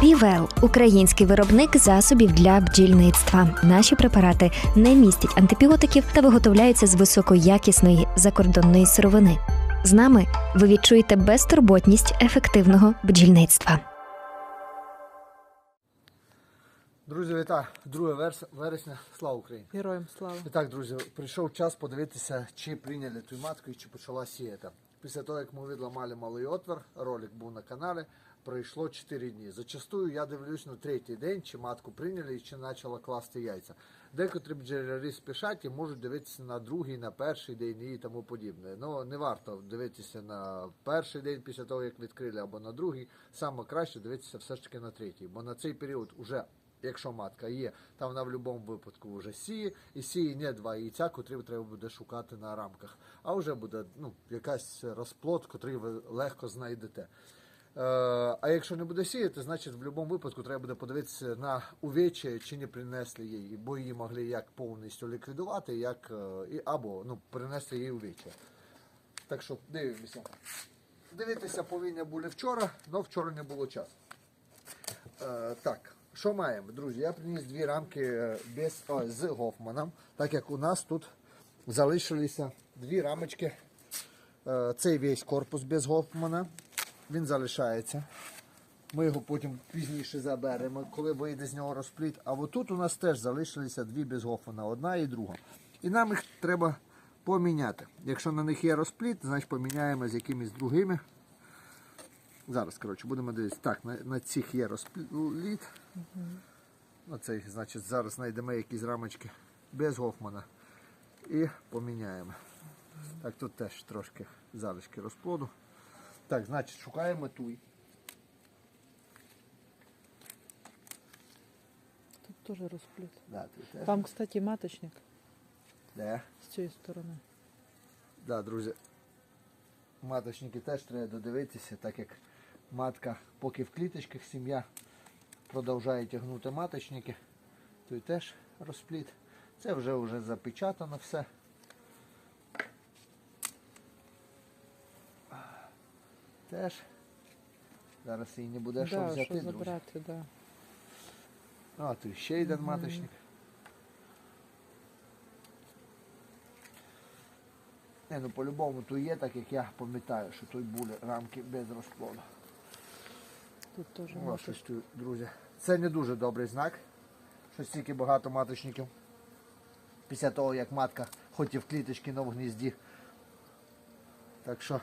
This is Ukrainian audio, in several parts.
Півел український виробник засобів для бджільництва. Наші препарати не містять антибіотиків та виготовляються з високоякісної закордонної сировини. З нами ви відчуєте безтурботність ефективного бджільництва. Друзі, вітаю! 2 вересня. Слава Україні! Героям слава. І так, друзі, прийшов час подивитися, чи прийняли ту матку і чи почала сіяти. Після того, як ми відламали малий отвір, ролик був на каналі, пройшло 4 дні. Зачастую я дивлюсь на третій день, чи матку прийняли і чи почала класти яйця. Декотрі бджолярі спішать і можуть дивитися на другий, на перший день і тому подібне. Ну не варто дивитися на перший день після того, як відкрили, або на другий. Саме краще дивитися все ж таки на третій, бо на цей період уже Якщо матка є, там вона в будь-якому випадку вже сіє, і сіє не два яйця, котрі треба буде шукати на рамках, а вже буде ну, якась розплод, котрий ви легко знайдете. Е, а якщо не буде сіяти, значить в будь-якому випадку треба буде подивитися на увечі, чи не принесли їй, бо її могли як повністю ліквідувати, як е, і, або ну, принести їй увечі. Так що дивимося. Дивитися повинні були вчора, але вчора не було часу. Е, так, що маємо, друзі? Я приніс дві рамки е, без, о, з Гофманом, так як у нас тут залишилися дві рамочки. Е, цей весь корпус без Гофмана. Він залишається. Ми його потім пізніше заберемо, коли вийде з нього розпліт. А отут у нас теж залишилися дві без одна і друга. І нам їх треба поміняти. Якщо на них є розпліт, значить поміняємо з якимись другими. Зараз, коротше, будемо дивитися. Так, на, на цих є розпліт. Оцей, значить, зараз знайдемо якісь рамочки без Гофмана і поміняємо. Так, тут теж трошки залишки розплоду. Так, значить, шукаємо туй. Тут теж розпліт. Да, теж. Там, кстати, маточник Де? з цієї сторони. Да, друзі. Маточники теж треба додивитися, так як матка, поки в кліточках сім'я продовжує тягнути маточники, то й теж розпліт. Це вже вже запечатано все. Теж. Зараз її не буде що да, взяти, що друзі. забрати, да. А, тут ще один маточник. Не, ну по-любому тут є, так як я пам'ятаю, що тут були рамки без розплоду. Тут теж О, щось тут, друзі. Це не дуже добрий знак, що стільки багато маточників. Після того, як матка хоч і в кліточці, але в гнізді. Так що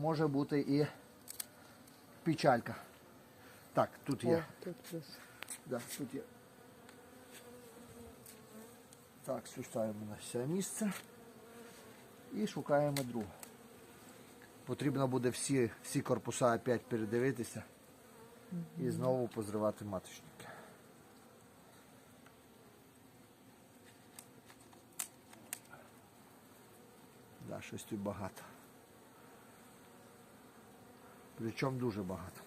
може бути і печалька. Так, тут є. О, тут плюс. Да, тут є. Так, цю ставимо на все місце. І шукаємо другу. Потрібно буде всі, всі корпуса опять передивитися і знову позривати маточники. Да, щось тут багато. Причому дуже багато.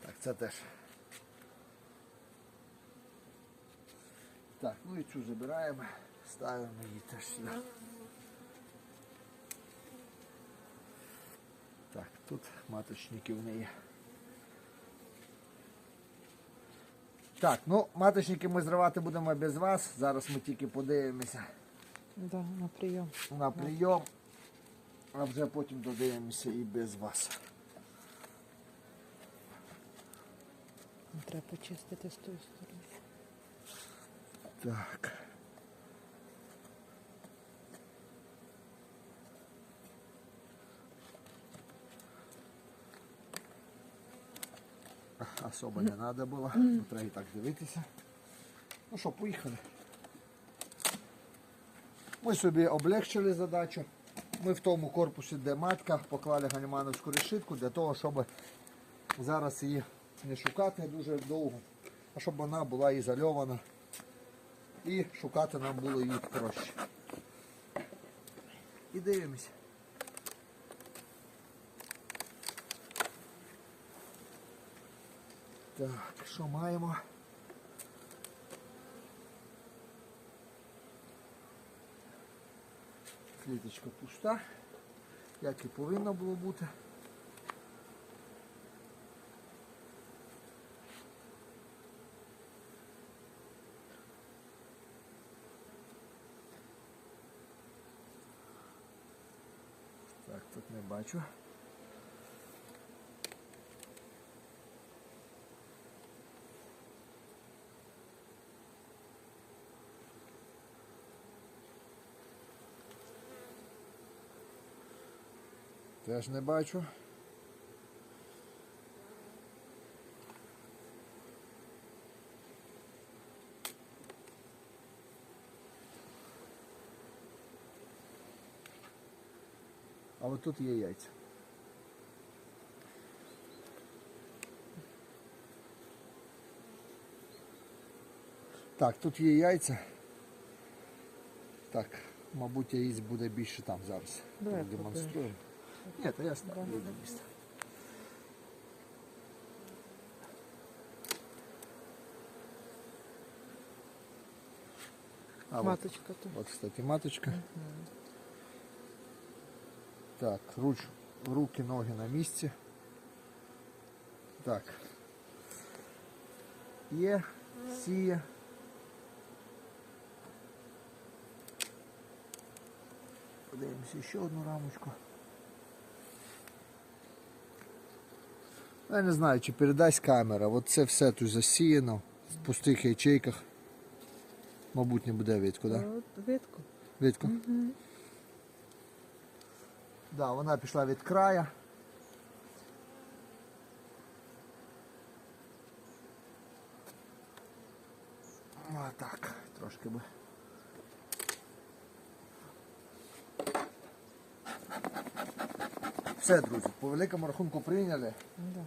Так, це теж. Так, ну і цю забираємо, ставимо її теж сюди. Так, тут маточники в неї. Так, ну маточники ми зривати будемо без вас. Зараз ми тільки подивимося Да, на прийом. на прийом, а вже потім додивимося і без вас. Треба почистити з тої сторони. Так. Особо не треба було, треба і так дивитися. Ну що, поїхали. Ми собі облегчили задачу. Ми в тому корпусі, де матка, поклали ганімановську решітку для того, щоб зараз її не шукати дуже довго, а щоб вона була ізольована і шукати нам було її проще. І дивимося. Так, що маємо? Кліточка пуста, як і повинно було бути. Так, тут не бачу. Теж не бачу. А от тут є яйця. Так, тут є яйця. Так, мабуть, яєць буде більше там зараз. Давай Демонструємо. Ні, то я ставлю на місце. А, от, Маточка тут. от, кстати, маточка. Так, руч, руки, ноги на місці. Так. Є, сіє. Подивимося ще одну рамочку. Я не знаю, чи передасть камера. От це все тут засіяно в пустих ячейках. Мабуть, не буде видко, так? Да? От Видко. Видко? Да, вона пішла від края. А так, трошки би. Все, друзі, по великому рахунку прийняли.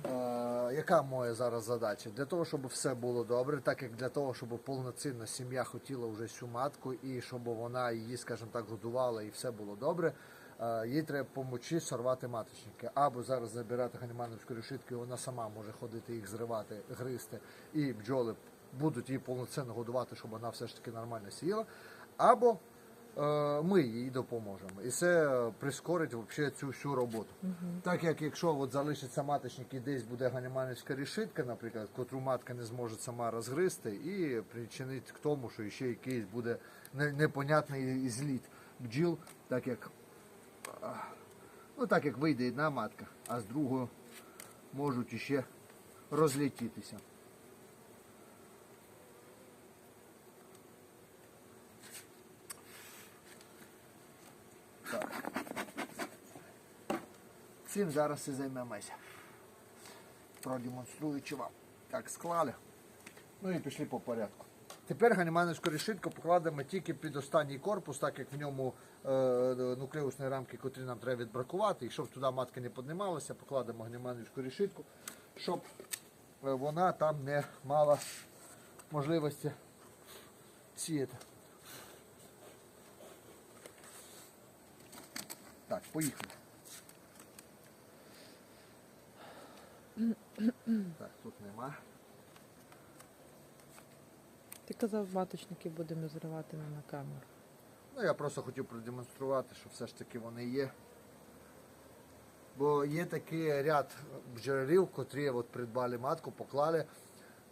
Да. Е, яка моя зараз задача? Для того, щоб все було добре, так як для того, щоб повноцінна сім'я хотіла вже цю матку і щоб вона її, скажімо так, годувала і все було добре. е, Їй треба допомогти сорвати маточники. Або зараз забирати ганімановську решітку, і вона сама може ходити їх зривати, гризти, і бджоли будуть її повноцінно годувати, щоб вона все ж таки нормально сіяла. Або ми їй допоможемо. І це прискорить вообще цю всю роботу. Так як якщо от залишиться маточник і десь буде ганіманівська решітка, наприклад, котру матка не зможе сама розгризти, і причинить к тому, що ще якийсь буде непонятний зліт бджіл, так як ну так як вийде одна матка, а з другою можуть іще розлетітися. Цим зараз і займемося. Продемонструючи вам. Так, склали. Ну і пішли по порядку. Тепер ганіманівську решітку покладемо тільки під останній корпус, так як в ньому е, нуклеусні рамки, котрі нам треба відбракувати. І щоб туди матки не піднімалися, покладемо ганіманівську решітку, щоб е, вона там не мала можливості сіяти. Так, поїхали. Так, тут нема. Ти казав, маточники будемо зривати не на камеру. Ну, я просто хотів продемонструвати, що все ж таки вони є. Бо є такий ряд бджолярів, котрі от придбали матку, поклали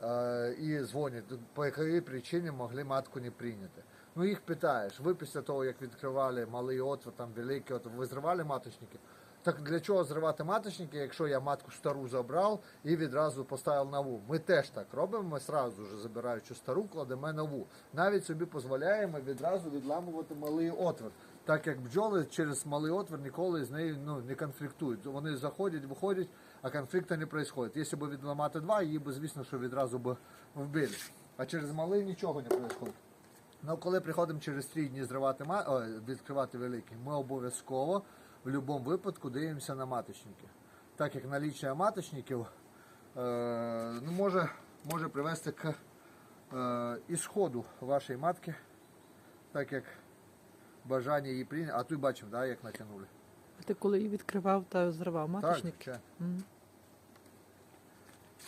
е, і дзвонять, по якій причині могли матку не прийняти. Ну їх питаєш, ви після того, як відкривали малий отвір, там великий отвір, ви зривали маточники? Так для чого зривати маточники, якщо я матку стару забрав і відразу поставив нову? Ми теж так робимо, ми одразу ж забираючи стару, кладемо нову. Навіть собі дозволяємо відразу відламувати малий отвір. Так як бджоли через малий отвір ніколи з нею ну, не конфліктують. Вони заходять, виходять, а конфлікту не відбувається. Якщо б відламати два, її б, звісно, що відразу б вбили. А через малий нічого не відбувається. Ну, коли приходимо через три дні зривати ой, відкривати великий, ми обов'язково в будь-якому випадку дивимося на маточники. Так як наліччя маточників е, ну, може, може привести к е, ісходу вашої матки, так як бажання її прийняти. А тут бачимо, да, як натягнули. А ти коли її відкривав та зривав маточник? Так.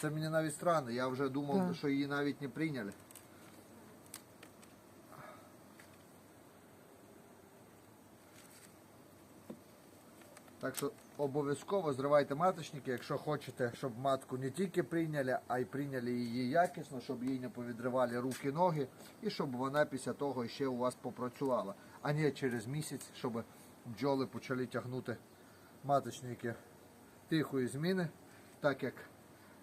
Це мені навіть странно. Я вже думав, Так. що її навіть не прийняли. Так що обов'язково зривайте маточники, якщо хочете, щоб матку не тільки прийняли, а й прийняли її якісно, щоб їй не повідривали руки, ноги, і щоб вона після того ще у вас попрацювала. А не через місяць, щоб бджоли почали тягнути маточники тихої зміни, так як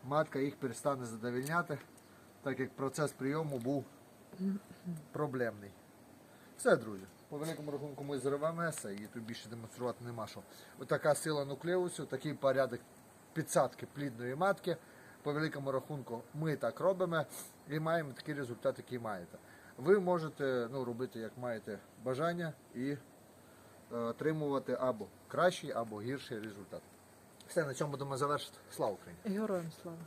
матка їх перестане задовільняти, так як процес прийому був проблемний. Все, друзі. По великому рахунку ми зриваємо еса і тут більше демонструвати нема що. Отака сила нуклеусу, такий порядок підсадки плідної матки. По великому рахунку ми так робимо і маємо такий результат, який маєте. Ви можете ну, робити, як маєте бажання, і е, отримувати або кращий, або гірший результат. Все, на цьому будемо завершити. Слава Україні! Героям слава.